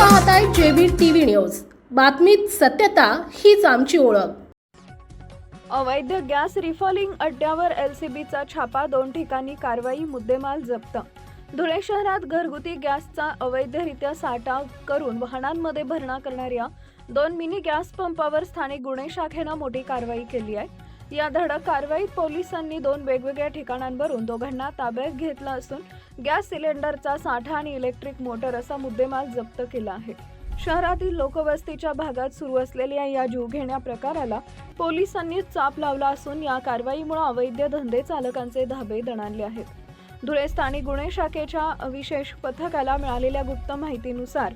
पाहताय JB TV news. बातमीत सत्यता हीच आमची ओळख. अवैध गॅस रिफॉलिंग अड्ड्यावर एलसीबीचा छापा दोन ठिकाणी कारवाई मुद्देमाल जप्त. धुळे शहरात घरगुती गॅसचा अवैधरित्या साठा करून वाहनांमध्ये भरणा करणाऱ्या दोन मिनी गॅस पंपावर स्थानिक गुन्हे शाखेनं मोठी कारवाई केली आहे. या धडक कारवाईत पोलिसांनी दोन वेगवेगळ्या ठिकाणांवरून दोघांना ताब्यात घेतलं असून गॅस सिलेंडरचा साठा आणि इलेक्ट्रिक मोटर असा मुद्देमाल जप्त केला आहे. शहरातील लोकवस्तीच्या भागात सुरू असलेल्या या जीवघेण्या प्रकाराला पोलिसांनी चाप लावला असून या कारवाईमुळे अवैध धंदे चालकांचे धाबे दणाणले आहेत. धुळे स्थानिक गुन्हे शाखेच्या विशेष पथकाला मिळालेल्या गुप्त माहितीनुसार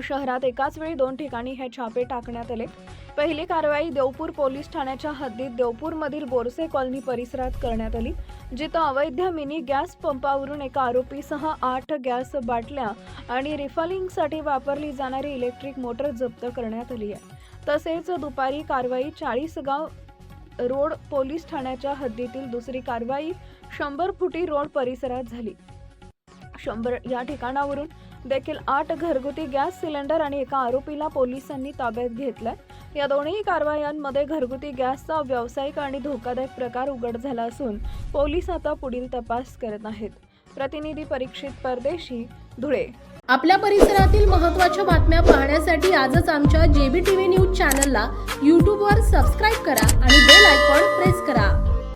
शहरात एकाच वेळी दोन ठिकाणी हे छापे टाकण्यात आले. पहिली कारवाई देवपूर पोलीस ठाण्याच्या हद्दीत देवपूरमधील बोरसे कॉलनी परिसरात करण्यात आली जिथं अवैध मिनी गॅस पंपावरून एका आरोपीसह आठ गॅस बाटल्या आणि रिफलिंगसाठी वापरली जाणारी इलेक्ट्रिक मोटर जप्त करण्यात आली आहे. तसेच दुपारी कारवाई चाळीसगाव रोड पोलीस ठाण्याच्या हद्दीतील दुसरी कारवाई शंभर फुटी रोड परिसरात झाली. शंभर या ठिकाणावरून देखील आठ घरगुती गॅस सिलेंडर आणि एका आरोपीला पोलिसांनी ताब्यात घेतलंय. या दोन्ही कारवायांमध्ये घरगुती गॅसचा व्यावसायिक आणि धोकादायक प्रकार उघड झाला असून पोलीस आता पुढील तपास करत आहेत. प्रतिनिधी परीक्षित परदेशी धुळे. आपल्या परिसरातील महत्त्वाच्या बातम्या पाहण्यासाठी आजच आमच्या जेबी टीव्ही न्यूज चॅनलला यूट्यूबवर सबस्क्राईब करा आणि बेल आयकॉन प्रेस करा.